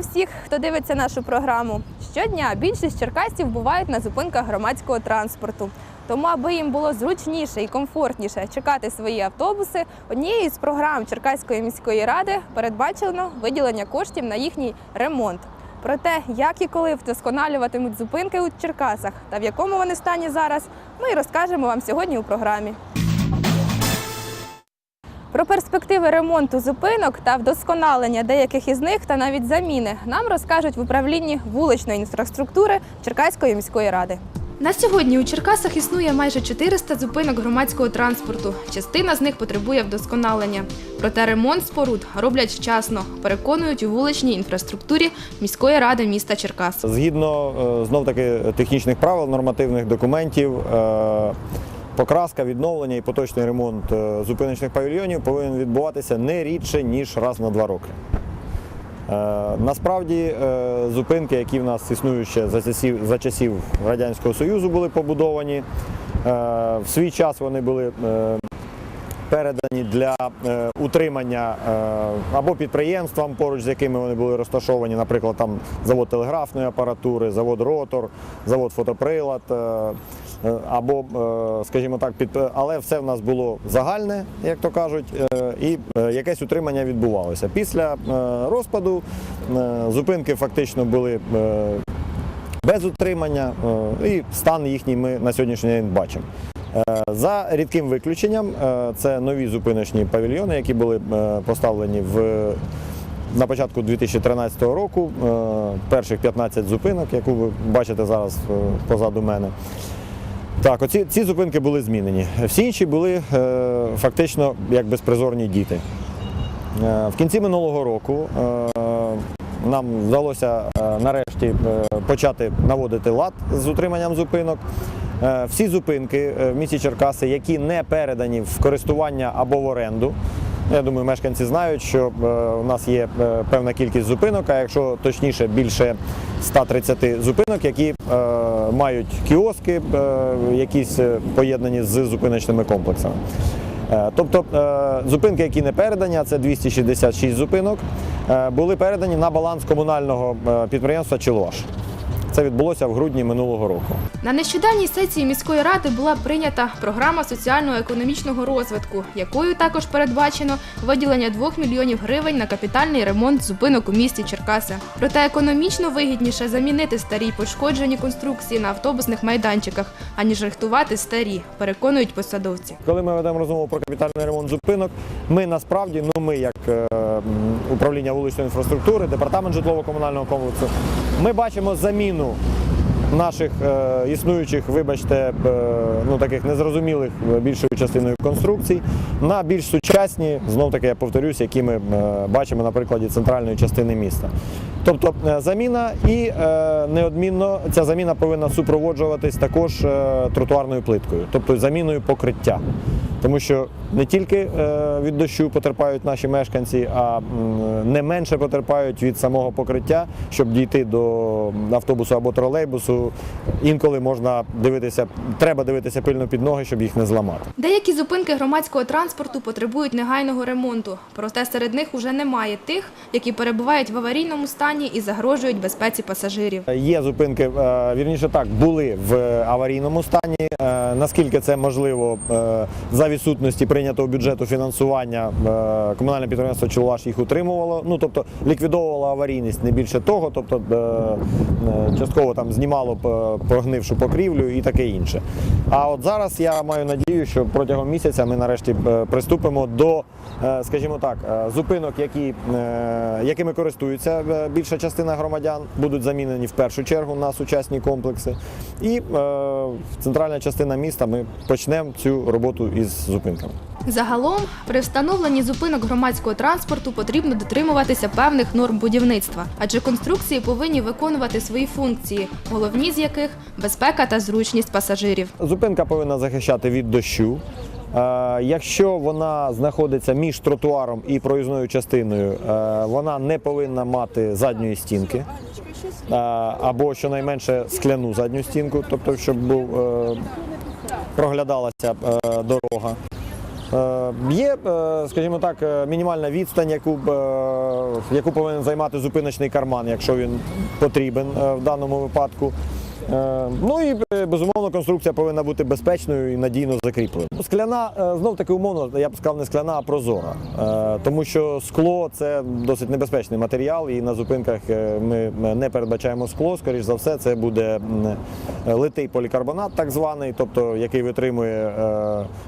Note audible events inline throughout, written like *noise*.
всіх, хто дивиться нашу програму. Щодня більшість черкасців бувають на зупинках громадського транспорту. Тому, аби їм було зручніше і комфортніше чекати свої автобуси, однією з програм Черкаської міської ради передбачено виділення коштів на їхній ремонт. Про те, як і коли вдосконалюватимуть зупинки у Черкасах та в якому вони стані зараз, ми розкажемо вам сьогодні у програмі. Про перспективи ремонту зупинок та вдосконалення деяких із них та навіть заміни нам розкажуть в управлінні вуличної інфраструктури Черкаської міської ради. На сьогодні у Черкасах існує майже 400 зупинок громадського транспорту. Частина з них потребує вдосконалення. Проте ремонт споруд роблять вчасно, переконують у вуличній інфраструктурі міської ради міста Черкас. Згідно знов таки технічних правил, нормативних документів, е, покраска, відновлення і поточний ремонт е, зупиночних павільйонів повинен відбуватися не рідше ніж раз на два роки. Е, Насправді е, зупинки, які в нас існують ще за часів, за часів Радянського Союзу, були побудовані. В свій час вони були передані для е, утримання е, або підприємствам, поруч з якими вони були розташовані, наприклад, там завод телеграфної апаратури, завод ротор, завод фотоприлад, е, або, скажімо так, під, але все в нас було загальне, як то кажуть, і якесь утримання відбувалося. Після розпаду зупинки фактично були. без утримання і стан їхній ми на сьогоднішній день бачимо. Е, За рідким виключенням, е, це нові зупиночні павільйони, які були е, поставлені в, на початку 2013 року. Перших 15 зупинок, яку ви бачите зараз позаду мене. Так, оці ці зупинки були змінені. Всі інші були фактично як безпризорні діти. В кінці минулого року нам вдалося нарешті почати наводити лад з утриманням зупинок. Е, Всі зупинки е, в місті Черкаси, які не передані в користування або в оренду. Я думаю, мешканці знають, що е, у нас є певна кількість зупинок, а якщо точніше більше 130 зупинок, які мають кіоски, якісь поєднані з зупиночними комплексами. Тобто зупинки, які не передані, а це 266 зупинок, були передані на баланс комунального підприємства Чилуаш. Це відбулося в грудні минулого року. На нещодавній сесії міської ради була прийнята програма соціально-економічного розвитку, якою також передбачено виділення 2 мільйонів гривень на капітальний ремонт зупинок у місті Черкаси. Проте економічно вигідніше замінити старі пошкоджені конструкції на автобусних майданчиках, аніж рихтувати старі, переконують посадовці. Коли ми ведемо розмову про капітальний ремонт зупинок, ми насправді, ну ми як е, управління вуличної інфраструктури, департамент житлово-комунального комплексу, ми бачимо заміну наших е, існуючих, вибачте, е, ну таких незрозумілих е, більшою частиною конструкцій на більш сучасні, знов таки я повторюсь, які ми е, бачимо на прикладі центральної частини міста. Тобто е, заміна і е, неодмінно ця заміна повинна супроводжуватись також е, тротуарною плиткою, тобто заміною покриття. Тому що не тільки е, від дощу потерпають наші мешканці, а не менше потерпають від самого покриття, щоб дійти до автобусу або тролейбусу. Інколи можна дивитися, треба дивитися пильно під ноги, щоб їх не зламати. Деякі зупинки громадського транспорту потребують негайного ремонту. Проте серед них уже немає тих, які перебувають в аварійному стані і загрожують безпеці пасажирів. Є зупинки, е, вірніше так, були в аварійному стані. Е, Наскільки це можливо за відсутності прийнятого бюджету фінансування, е, комунальне підприємство Чулаш їх утримувало, ну тобто ліквідовувало аварійність, не більше того, тобто е, е, частково там знімало прогнившу покрівлю і таке інше. А от зараз я маю надію, що протягом місяця ми нарешті приступимо до, скажімо так, е, зупинок, які, е, якими користуються е, більша частина громадян, будуть замінені в першу чергу на сучасні комплекси. І е, центральна частина міста ми почнемо цю роботу із зупинками. Загалом, при встановленні зупинок громадського транспорту потрібно дотримуватися певних норм будівництва, адже конструкції повинні виконувати свої функції, головні з яких безпека та зручність пасажирів. Зупинка повинна захищати від дощу. Е, Якщо вона знаходиться між тротуаром і проїзною частиною, е, вона не повинна мати задньої стінки е, або щонайменше скляну задню стінку, тобто щоб був, проглядалася дорога. Є, скажімо так, мінімальна відстань, яку, яку повинен займати зупиночний карман, якщо він потрібен в даному випадку. Е, Ну і е, безумовно конструкція повинна бути безпечною і надійно закріпленою. Скляна, е, знов таки умовно, я б сказав, не скляна, а прозора. Тому що скло це досить небезпечний матеріал, і на зупинках ми не передбачаємо скло. Скоріш за все, це буде литий полікарбонат, так званий, тобто який витримує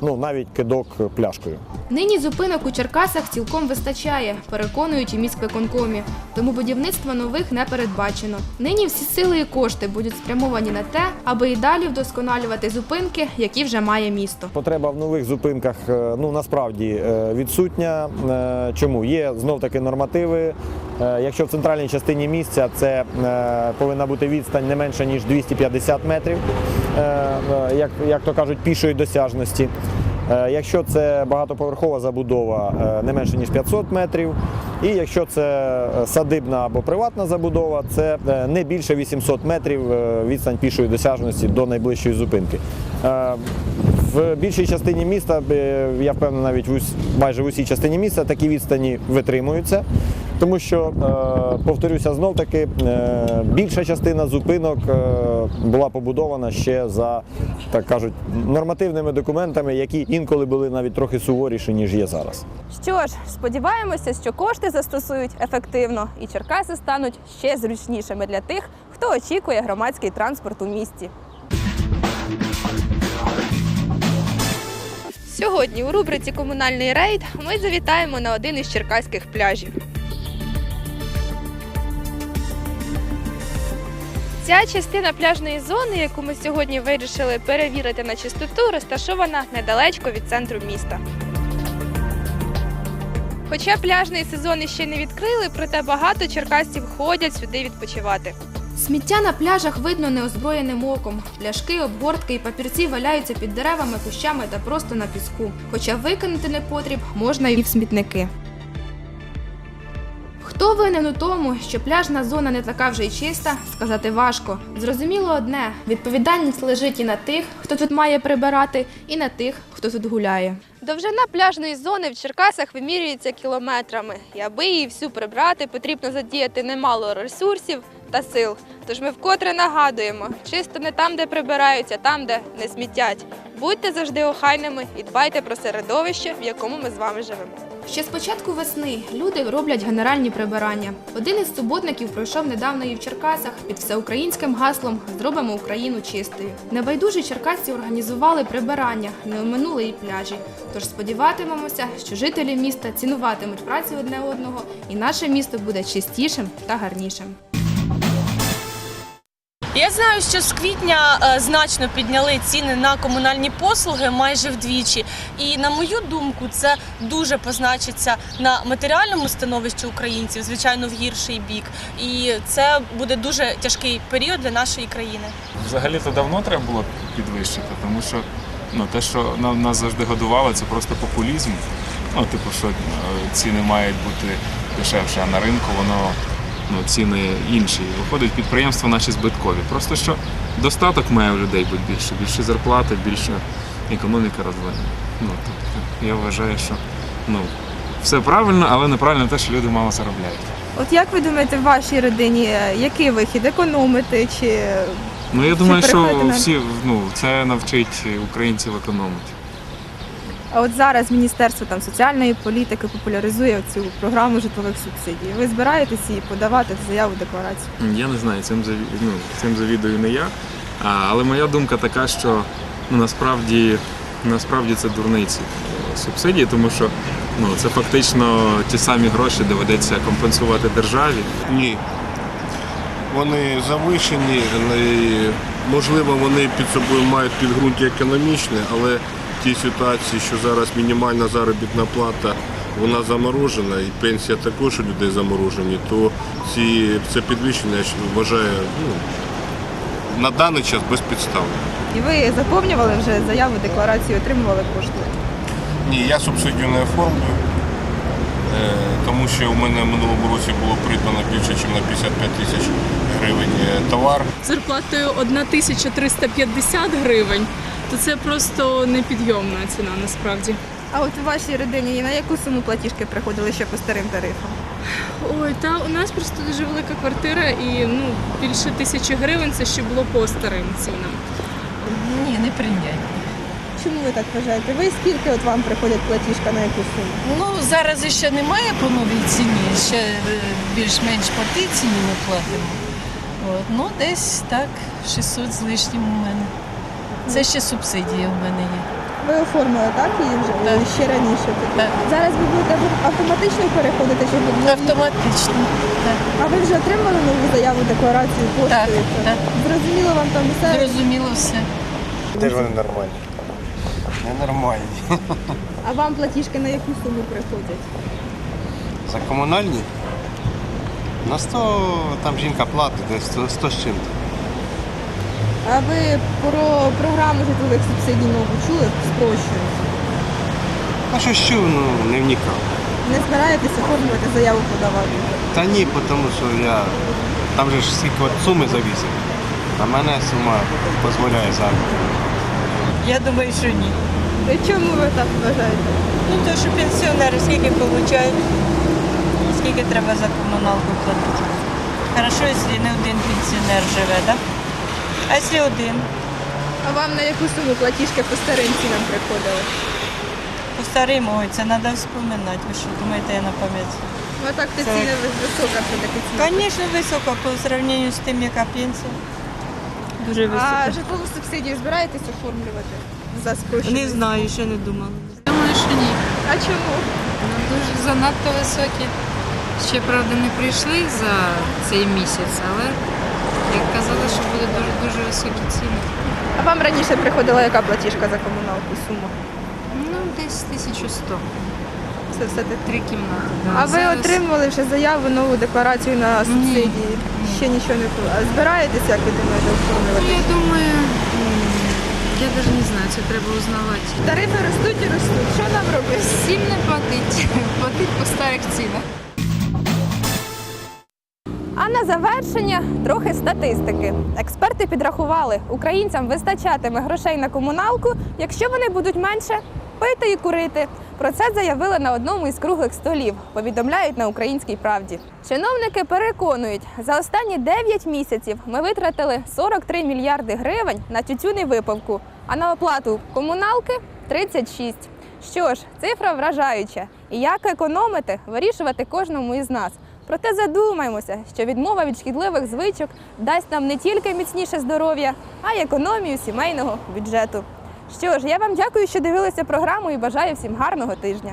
ну, навіть кидок пляшкою. Нині зупинок у Черкасах цілком вистачає, переконують у міськвиконкомі. Тому будівництво нових не передбачено. Нині всі сили і кошти будуть спрямовані на те, аби і далі вдосконалювати зупинки, які вже має місто. Потреба в нових зупинках е, ну насправді е, відсутня. Е, Чому є знов таки нормативи? Якщо в центральній частині місця це повинна бути відстань не менше ніж 250 метрів, як, як то кажуть, пішої досяжності. Е, Якщо це багатоповерхова забудова, е, не менше ніж 500 метрів. І якщо це е, садибна або приватна забудова, це не більше 800 метрів відстань пішої досяжності до найближчої зупинки. В більшій частині міста, я впевнений, навіть майже в усій частині міста такі відстані витримуються. Тому що, е, повторюся, знов таки е, більша частина зупинок е, була побудована ще за, так кажуть, нормативними документами, які інколи були навіть трохи суворіші, ніж є зараз. Що ж, сподіваємося, що кошти застосують ефективно, і Черкаси стануть ще зручнішими для тих, хто очікує громадський транспорт у місті. Сьогодні у рубриці Комунальний рейд ми завітаємо на один із черкаських пляжів. Ця частина пляжної зони, яку ми сьогодні вирішили перевірити на чистоту, розташована недалечко від центру міста. Хоча пляжний сезон іще не відкрили, проте багато черкасців ходять сюди відпочивати. Сміття на пляжах видно неозброєним оком. Пляшки, обгортки і папірці валяються під деревами, кущами та просто на піску. Хоча викинути непотріб можна і в смітники. Хто винен у тому, що пляжна зона не така вже й чиста, сказати важко. Зрозуміло одне: відповідальність лежить і на тих, хто тут має прибирати, і на тих, хто тут гуляє. Довжина пляжної зони в Черкасах вимірюється кілометрами, і аби її всю прибрати, потрібно задіяти немало ресурсів та сил. Тож ми вкотре нагадуємо: чисто не там, де прибирають, а там, де не смітять. Будьте завжди охайними і дбайте про середовище, в якому ми з вами живемо. Ще з початку весни люди роблять генеральні прибирання. Один із суботників пройшов недавно і в Черкасах під всеукраїнським гаслом Зробимо Україну чистою. Небайдужі черкасці організували прибирання, не оминули і пляжі. Тож сподіватимемося, що жителі міста цінуватимуть працю одне одного, і наше місто буде чистішим та гарнішим. Я знаю, що з квітня е, значно підняли ціни на комунальні послуги майже вдвічі. І на мою думку, це дуже позначиться на матеріальному становищі українців, звичайно, в гірший бік. І це буде дуже тяжкий період для нашої країни. Взагалі-то давно треба було підвищити, тому що ну, те, що нас завжди годували, це просто популізм. Ну, типу, що е, ціни мають бути дешевше, а на ринку воно ну, ціни інші. Виходить, підприємства наші збиткові. Просто що достаток має в людей бути більше, більше зарплати, більше економіка розвинена. Ну, тобто, я вважаю, що ну, все правильно, але неправильно те, що люди мало заробляють. От як ви думаєте, в вашій родині е, який вихід? Економити чи Ну я думаю, що всі ну, це навчить українців економити. А от зараз Міністерство там соціальної політики популяризує цю програму житлових субсидій. Ви збираєтесь її подавати в заяву декларацію? Я не знаю, цим заві... ну, цим завідую не я. А, але моя думка така, що ну, насправді, насправді це дурниці субсидії, тому що ну, це фактично ті самі гроші доведеться компенсувати державі. Ні. Вони завишені, можливо, вони під собою мають підґрунтя економічне, але тій ситуації, що зараз мінімальна заробітна плата, вона заморожена, і пенсія також у людей заморожені, то ці, це підвищення я вважаю ну, на даний час безпідставним. І ви заповнювали вже заяву декларацію, отримували кошти? Ні, я субсидію не оформлюю, тому що у мене в минулому році було придбано більше, ніж на 55 тисяч гривень е, товар. зарплатою 1350 гривень, то це просто непідйомна ціна насправді. А от у вашій родині на яку суму платіжки приходили ще по старим тарифам? Ой, та у нас просто дуже велика квартира і ну більше тисячі гривень це ще було по старим цінам. Ні, не прийняття. Чому ви так вважаєте? Ви скільки от вам приходить платіжка на яку суму? Ну зараз ще немає по новій ціні, ще е, більш-менш по тій ціні ми платимо. От. Ну, десь так, 600 з лишнім у мене. Це ще субсидія в мене є. Ви оформили так її вже Так. ще раніше? тоді? Так. Зараз ви будете автоматично переходити чи ви Автоматично. Так, А ви вже отримали нову заяву, декларацію так, поштою? так. Зрозуміло вам там все? Зрозуміло все. Де ж вони нормальні? Ненормальні. А вам платіжки на яку суму приходять? За комунальні? На 100, там жінка платить десь 100, 100 з чим-то. А ви про програму житлових субсидій нову чули? Спрощую. А що чув, ну не вникав. Не збираєтесь оформлювати заяву подавати? Та ні, тому що я. Там же ж скільки от суми завісить. А мене сума дозволяє зараз. Я думаю, що ні. Чому ви так вважаєте? Ну то що пенсіонери скільки получають, скільки треба за комуналку платити. Хорошо, якщо не один пенсіонер живе, так? А якщо один, А вам на яку суму платіжки по старим цінам приходили? по старим, ой, це треба вспоминати. Ви що думаєте, я на пам'ять? Ну а так Це- ціни висока все-таки ціна. Звісно, високо по сравненню з тим, яка пенсія. Дуже А житлову субсидію збираєтесь оформлювати за спрощення? Не знаю, ще не думала. Думаю, що ні. А чому? Ну, дуже занадто високі. Ще правда не прийшли за цей місяць, але як казали, що буде дуже дуже високі ціни. А вам раніше приходила яка платіжка за комуналку сума? Ну, десь 1100. Це все таки. Три кімнати. да. А ви Зараз- отримували вже заяву, нову декларацію на субсидії? Ще нічого не було. А збираєтесь, як ви думаєте, Ну, оформлювати? я думаю, м, я навіть не знаю, це треба узнавати. Тарифи ростуть і ростуть. Що нам робити? Всім не платить, *laughs* платить по старих цінах. А на завершення трохи статистики. Експерти підрахували, українцям вистачатиме грошей на комуналку, якщо вони будуть менше пити і курити. Про це заявили на одному із круглих столів. Повідомляють на українській правді. Чиновники переконують, за останні 9 місяців ми витратили 43 мільярди гривень на тютюн і випивку, а на оплату комуналки 36. Що ж, цифра вражаюча. І як економити, вирішувати кожному із нас. Проте задумаймося, що відмова від шкідливих звичок дасть нам не тільки міцніше здоров'я, а й економію сімейного бюджету. Що ж, я вам дякую, що дивилися програму і бажаю всім гарного тижня.